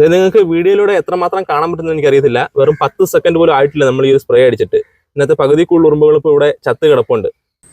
ഇത് നിങ്ങൾക്ക് വീഡിയോയിലൂടെ എത്രമാത്രം കാണാൻ പറ്റുന്നത് എനിക്കറിയത്തില്ല. വെറും പത്ത് സെക്കൻഡ് പോലും ആയിട്ടില്ല നമ്മൾ ഈ ഒരു സ്പ്രേ അടിച്ചിട്ട്. ഇന്നത്തെ പകുതി കൂടുതൽ ഉറുമ്പുകൾ ഇപ്പോൾ ഇവിടെ ചത്ത് കിടപ്പുണ്ട്.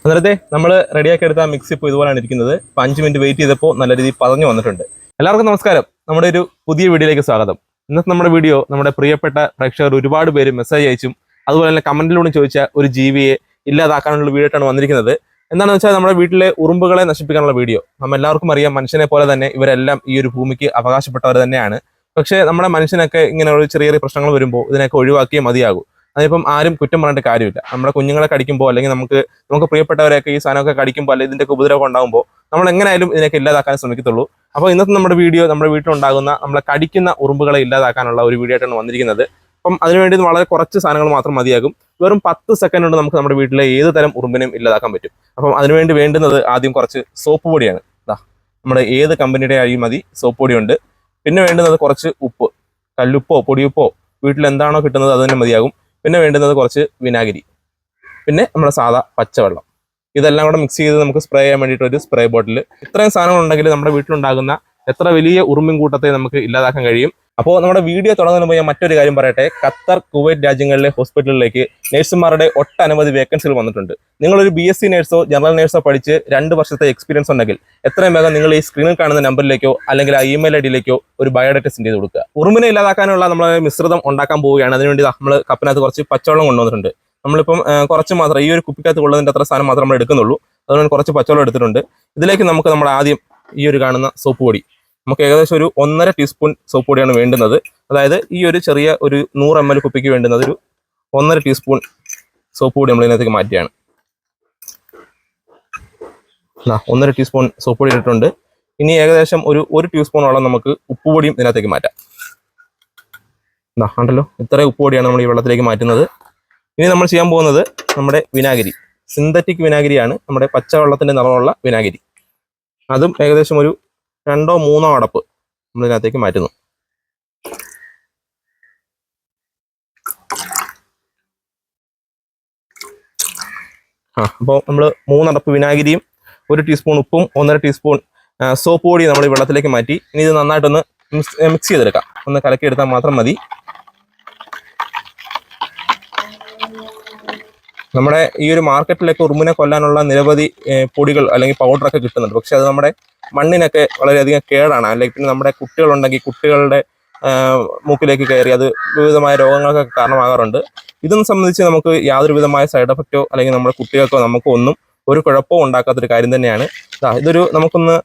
അന്നേരത്തെ നമ്മൾ റെഡിയാക്കി എടുത്ത മിക്സ് ഇപ്പോൾ ഇതുപോലെയാണ് ഇരിക്കുന്നത്. ഇപ്പോൾ അഞ്ച് മിനിറ്റ് വെയിറ്റ് ചെയ്തപ്പോൾ നല്ല രീതിയിൽ പതഞ്ഞു വന്നിട്ടുണ്ട്. എല്ലാവർക്കും നമസ്കാരം. നമ്മുടെ ഒരു പുതിയ വീഡിയോയിലേക്ക് സ്വാഗതം. ഇന്നത്തെ നമ്മുടെ വീഡിയോ നമ്മുടെ പ്രിയപ്പെട്ട പ്രേക്ഷകർ ഒരുപാട് പേര് മെസ്സേജ് അയച്ചും അതുപോലെ തന്നെ കമന്റിലൂടെ ചോദിച്ച ഒരു ജീവിയെ ഇല്ലാതാക്കാനുള്ള വീഡിയോട്ടാണ് വന്നിരിക്കുന്നത്. എന്താണെന്ന് വെച്ചാൽ നമ്മുടെ വീട്ടിലെ ഉറുമ്പുകളെ നശിപ്പിക്കാനുള്ള വീഡിയോ. നമ്മൾ എല്ലാവർക്കും അറിയാം മനുഷ്യനെ പോലെ തന്നെ ഇവരെല്ലാം ഈ ഒരു ഭൂമിക്ക് അവകാശപ്പെട്ടവർ തന്നെയാണ്. പക്ഷേ നമ്മുടെ മനുഷ്യനൊക്കെ ഇങ്ങനെ ഒരു ചെറിയ ചെറിയ പ്രശ്നങ്ങൾ വരുമ്പോൾ ഇതിനൊക്കെ ഒഴിവാക്കിയേ മതിയാകൂ. അതിപ്പം ആരും കുറ്റം പറഞ്ഞിട്ട് കാര്യമില്ല. നമ്മുടെ കുഞ്ഞുങ്ങളെ കടിക്കുമ്പോൾ അല്ലെങ്കിൽ നമുക്ക് നമുക്ക് പ്രിയപ്പെട്ടവരെയൊക്കെ ഈ സാധനമൊക്കെ കടിക്കുമ്പോൾ അല്ലെങ്കിൽ ഇതിന്റെ ഉപദ്രവം ഉണ്ടാകുമ്പോൾ നമ്മൾ എങ്ങനെയായാലും ഇതിനൊക്കെ ഇല്ലാതാക്കാൻ ശ്രമിക്കത്തുള്ളൂ. അപ്പോൾ ഇന്നത്തെ നമ്മുടെ വീഡിയോ നമ്മുടെ വീട്ടിലുണ്ടാകുന്ന നമ്മളെ കടിക്കുന്ന ഉറുമ്പുകളെ ഇല്ലാതാക്കാനുള്ള ഒരു വീഡിയോ ആയിട്ടാണ് വന്നിരിക്കുന്നത്. അപ്പം അതിനുവേണ്ടി വളരെ കുറച്ച് സാധനങ്ങൾ മാത്രം മതിയാകും. വെറും പത്ത് സെക്കൻഡ് കൊണ്ട് നമുക്ക് നമ്മുടെ വീട്ടിലെ ഏത് തരം ഉറുമ്പിനെയും ഇല്ലാതാക്കാൻ പറ്റും. അപ്പം അതിനുവേണ്ടി വേണ്ടുന്നത് ആദ്യം കുറച്ച് സോപ്പ് പൊടിയാണ്. നമ്മുടെ ഏത് കമ്പനിയുടെ ആയി മതി സോപ്പ് പൊടിയുണ്ട്. പിന്നെ വേണ്ടുന്നത് കുറച്ച് ഉപ്പ് കല്ലുപ്പോ പൊടിയുപ്പോ വീട്ടിൽ എന്താണോ കിട്ടുന്നത് അത് തന്നെ മതിയാകും. പിന്നെ വേണ്ടുന്നത് കുറച്ച് വിനാഗിരി. പിന്നെ നമ്മുടെ സാധാ പച്ചവെള്ളം. ഇതെല്ലാം കൂടെ മിക്സ് ചെയ്ത് നമുക്ക് സ്പ്രേ ചെയ്യാൻ വേണ്ടിയിട്ട് ഒരു സ്പ്രേ ബോട്ടിൽ ഇത്രയും സാധനങ്ങൾ ഉണ്ടെങ്കിൽ നമ്മുടെ വീട്ടിലുണ്ടാകുന്ന എത്ര വലിയ ഉറുമ്പിൻ കൂട്ടത്തെ നമുക്ക് ഇല്ലാതാക്കാൻ കഴിയും. അപ്പോൾ നമ്മുടെ വീഡിയോ തുടങ്ങുന്നതിന് മുമ്പ് ഞാൻ മറ്റൊരു കാര്യം പറയട്ടെ. ഖത്തർ കുവൈറ്റ് രാജ്യങ്ങളിലെ ഹോസ്പിറ്റലിലേക്ക് നഴ്സുമാരുടെ ഒട്ടനവധി വേക്കൻസികൾ വന്നിട്ടുണ്ട്. നിങ്ങളൊരു ബി എസ് സി നഴ്സോ ജനറൽ നഴ്സോ പഠിച്ച് രണ്ട് വർഷത്തെ എക്സ്പീരിയൻസ് ഉണ്ടെങ്കിൽ എത്രയും വേഗം നിങ്ങൾ ഈ സ്ക്രീനിൽ കാണുന്ന നമ്പറിലേക്കോ അല്ലെങ്കിൽ ആ ഇമെയിൽ ഐ ഡിയിലേക്കോ ഒരു ബയോഡേറ്റ സെൻഡ് ചെയ്ത് കൊടുക്കുക. ഉറുമ്പിനെ ഇല്ലാതാക്കാനുള്ള നമ്മൾ മിശ്രിതം ഉണ്ടാക്കാൻ പോവുകയാണ്. അതിനുവേണ്ടി നമ്മൾ കപ്പിനകത്ത് കുറച്ച് പച്ചവെള്ളം കൊണ്ടുവന്നിട്ടുണ്ട്. നമ്മളിപ്പം കുറച്ച് മാത്രം ഈ ഒരു കുപ്പിക്കകത്ത് കൊള്ളുന്നതിന്റെ അത്ര സാധനം മാത്രം നമ്മൾ എടുക്കുന്നുള്ളൂ. അതുകൊണ്ട് കുറച്ച് പച്ചവെള്ളം എടുത്തിട്ടുണ്ട്. ഇതിലേക്ക് നമുക്ക് നമ്മൾ ആദ്യം ഈ ഒരു കാണുന്ന സോപ്പ് പൊടി നമുക്ക് ഏകദേശം ഒരു ഒന്നര ടീസ്പൂൺ സോപ്പ് പൊടിയാണ് വേണ്ടുന്നത്. അതായത് ഈ ഒരു ചെറിയ ഒരു നൂറ് എം എൽ കുപ്പിക്ക് വേണ്ടുന്നത് ഒരു ഒന്നര ടീസ്പൂൺ സോപ്പ് പൊടി നമ്മൾ ഇതിനകത്തേക്ക് മാറ്റിയാണ് ഒന്നര ടീസ്പൂൺ സോപ്പ് പൊടി ഇട്ടിട്ടുണ്ട്. ഇനി ഏകദേശം ഒരു ഒരു ടീസ്പൂണോളം നമുക്ക് ഉപ്പ് പൊടിയും ഇതിനകത്തേക്ക് മാറ്റാം. ഉണ്ടല്ലോ ഉപ്പ് പൊടിയാണ് നമ്മൾ ഈ വെള്ളത്തിലേക്ക് മാറ്റുന്നത്. ഇനി നമ്മൾ ചെയ്യാൻ പോകുന്നത് നമ്മുടെ വിനാഗിരി. സിന്തറ്റിക് വിനാഗിരിയാണ് നമ്മുടെ പച്ചവെള്ളത്തിന്റെ നിറമുള്ള വിനാഗിരി. അതും ഏകദേശം ഒരു രണ്ടോ മൂന്നോ അടപ്പ് നമ്മൾ ഇതിനകത്തേക്ക് മാറ്റുന്നു. ആ അപ്പോൾ നമ്മൾ മൂന്നടപ്പ് വിനാഗിരിയും ഒരു ടീസ്പൂൺ ഉപ്പും ഒന്നര ടീസ്പൂൺ സോപ്പ് പൊടിയും നമ്മൾ ഈ വെള്ളത്തിലേക്ക് മാറ്റി. ഇനി ഇത് നന്നായിട്ടൊന്ന് മിക്സ് ചെയ്തെടുക്കാം. ഒന്ന് കലക്കിയെടുത്താൽ മാത്രം മതി. നമ്മുടെ ഈ ഒരു മാർക്കറ്റിലൊക്കെ ഉറുമ്പിനെ കൊല്ലാനുള്ള നിരവധി പൊടികൾ അല്ലെങ്കിൽ പൗഡറൊക്കെ കിട്ടുന്നുണ്ട്. പക്ഷെ അത് നമ്മുടെ മണ്ണിനൊക്കെ വളരെയധികം കേടാണ്. അല്ലെങ്കിൽ പിന്നെ നമ്മുടെ കുട്ടികളുണ്ടെങ്കിൽ കുട്ടികളുടെ മൂക്കിലേക്ക് കയറി അത് വിവിധമായ രോഗങ്ങൾക്കൊക്കെ കാരണമാകാറുണ്ട്. ഇതൊന്നും സംബന്ധിച്ച് നമുക്ക് യാതൊരു വിധമായ സൈഡ് എഫക്റ്റോ അല്ലെങ്കിൽ നമ്മുടെ കുട്ടികൾക്കോ നമുക്ക് ഒന്നും ഒരു കുഴപ്പവും ഉണ്ടാക്കാത്തൊരു കാര്യം തന്നെയാണ്. ഇതൊരു നമുക്കൊന്ന്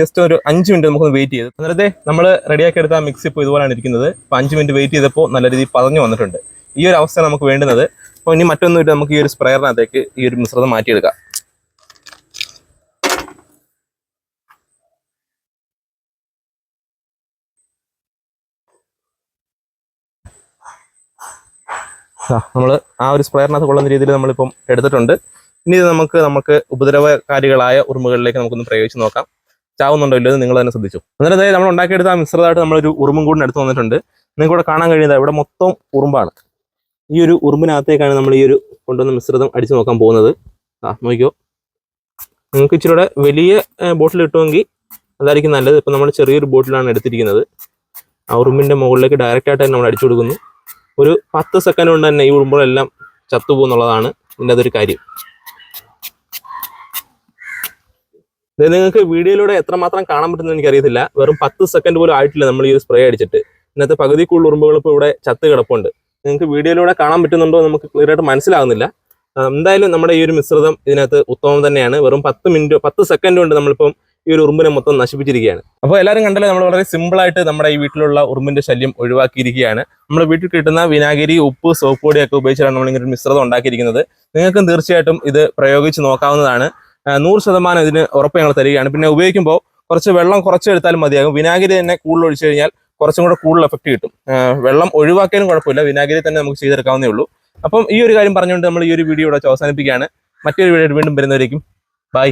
ജസ്റ്റ് ഒരു അഞ്ച് മിനിറ്റ് നമുക്കൊന്ന് വെയിറ്റ് ചെയ്ത്. അന്നേരത്തെ നമ്മൾ റെഡിയാക്കി എടുത്ത മിക്സ് ഇപ്പോൾ ഇതുപോലെയാണ് ഇരിക്കുന്നത്. അപ്പോൾ അഞ്ച് മിനിറ്റ് വെയിറ്റ് ചെയ്തപ്പോൾ നല്ല രീതിയിൽ പതഞ്ഞു വന്നിട്ടുണ്ട്. ഈ ഒരു അവസ്ഥ നമുക്ക് വേണ്ടുന്നത്. അപ്പോൾ ഇനി മറ്റൊന്നും ഇട്ട് നമുക്ക് ഈ ഒരു സ്പ്രെയറിനകത്തേക്ക് ഈ ഒരു മിശ്രിതം മാറ്റിയെടുക്കാം. നമ്മൾ ആ ഒരു സ്പ്രെയറിനകത്ത് കൊള്ളുന്ന രീതിയിൽ നമ്മളിപ്പം എടുത്തിട്ടുണ്ട്. ഇനി ഇത് നമുക്ക് നമുക്ക് ഉപദ്രവകാരികളായ ഉറുമ്പുകളിലേക്ക് നമുക്കൊന്ന് പ്രയോഗിച്ച് നോക്കാം. ചാവുന്നുണ്ടോ ഇല്ലയോ നിങ്ങൾ തന്നെ ശ്രദ്ധിച്ചു. അന്നേരം അതായത് നമ്മൾ ഉണ്ടാക്കിയെടുത്ത ആ മിശ്രിതമായിട്ട് നമ്മളൊരു ഉറുമ്പും കൂടി എടുത്ത് വന്നിട്ടുണ്ട്. നിങ്ങൾക്ക് ഇവിടെ കാണാൻ കഴിയുന്നത് ഇവിടെ മൊത്തം ഉറുമ്പാണ്. ഈ ഒരു ഉറുമ്പിനകത്തേക്കാണ് നമ്മൾ ഈ ഒരു കൊണ്ടുവന്ന മിശ്രിതം അടിച്ചു നോക്കാൻ പോകുന്നത്. ആ നോക്കിയോ നിങ്ങൾക്ക് ഇച്ചിരി വലിയ ബോട്ടിൽ കിട്ടുമെങ്കിൽ അതായിരിക്കും നല്ലത്. ഇപ്പം നമ്മൾ ചെറിയൊരു ബോട്ടിലാണ് എടുത്തിരിക്കുന്നത്. ആ ഉറുമ്പിന്റെ മുകളിലേക്ക് ഡയറക്റ്റായിട്ട് നമ്മൾ അടിച്ചു കൊടുക്കുന്നു. ഒരു പത്ത് സെക്കൻഡ് കൊണ്ട് തന്നെ ഈ ഉറുമ്പുകളെല്ലാം ചത്തുപോകുന്നുള്ളതാണ് ഇതിന്റെ അതൊരു കാര്യം. നിങ്ങൾക്ക് വീഡിയോയിലൂടെ എത്രമാത്രം കാണാൻ പറ്റുന്നത് എനിക്കറിയത്തില്ല. വെറും പത്ത് സെക്കൻഡ് പോലും ആയിട്ടില്ല നമ്മൾ ഈ ഒരു സ്പ്രേ അടിച്ചിട്ട്. ഇന്നത്തെ പകുതി കൂടുതൽ ഉറുമ്പുകൾ ഇപ്പോൾ ഇവിടെ ചത്ത് കിടപ്പുണ്ട്. നിങ്ങൾക്ക് വീഡിയോയിലൂടെ കാണാൻ പറ്റുന്നുണ്ടോ നമുക്ക് ക്ലിയർ ആയിട്ട് മനസ്സിലാകുന്നില്ല. എന്തായാലും നമ്മുടെ ഈ ഒരു മിശ്രിതം ഇതിനകത്ത് ഉത്തമം തന്നെയാണ്. വെറും പത്ത് മിനിറ്റ് പത്ത് സെക്കൻഡ് കൊണ്ട് നമ്മളിപ്പം ഈ ഒരു ഉറുമ്പിനെ മൊത്തം നശിപ്പിച്ചിരിക്കുകയാണ്. അപ്പോൾ എല്ലാവരും കണ്ടല്ലോ നമ്മൾ വളരെ സിമ്പിൾ ആയിട്ട് നമ്മുടെ ഈ വീട്ടിലുള്ള ഉറുമ്പിന്റെ ശല്യം ഒഴിവാക്കിയിരിക്കുകയാണ്. നമ്മൾ വീട്ടിൽ കിട്ടുന്ന വിനാഗിരി ഉപ്പ് സോപ്പ് പൊടിയൊക്കെ ഉപയോഗിച്ചാണ് നമ്മൾ ഇങ്ങനെ ഒരു മിശ്രിതം ഉണ്ടാക്കിയിരിക്കുന്നത്. നിങ്ങൾക്കും തീർച്ചയായിട്ടും ഇത് പ്രയോഗിച്ച് നോക്കാവുന്നതാണ്. നൂറ് ശതമാനം ഇതിന് ഉറപ്പ് ഞങ്ങൾ തരികയാണ്. പിന്നെ ഉപയോഗിക്കുമ്പോൾ കുറച്ച് വെള്ളം കുറച്ച് എടുത്താലും മതിയാകും. വിനാഗിരി തന്നെ കൂടുതൽ ഒഴിച്ചു കഴിഞ്ഞാൽ കുറച്ചും കൂടെ കൂടുതൽ എഫക്റ്റ് കിട്ടും. വെള്ളം ഒഴിവാക്കിയാലും കുഴപ്പമില്ല. വിനാഗിരി തന്നെ നമുക്ക് ചെയ്തെടുക്കാവുന്നേ ഉള്ളൂ. അപ്പം ഈ ഒരു കാര്യം പറഞ്ഞുകൊണ്ട് നമ്മൾ ഈ ഒരു വീഡിയോ ഇവിടെ അവസാനിപ്പിക്കുകയാണ്. മറ്റൊരു വീഡിയോ വീണ്ടും വരുന്നവരേക്കും. ബൈ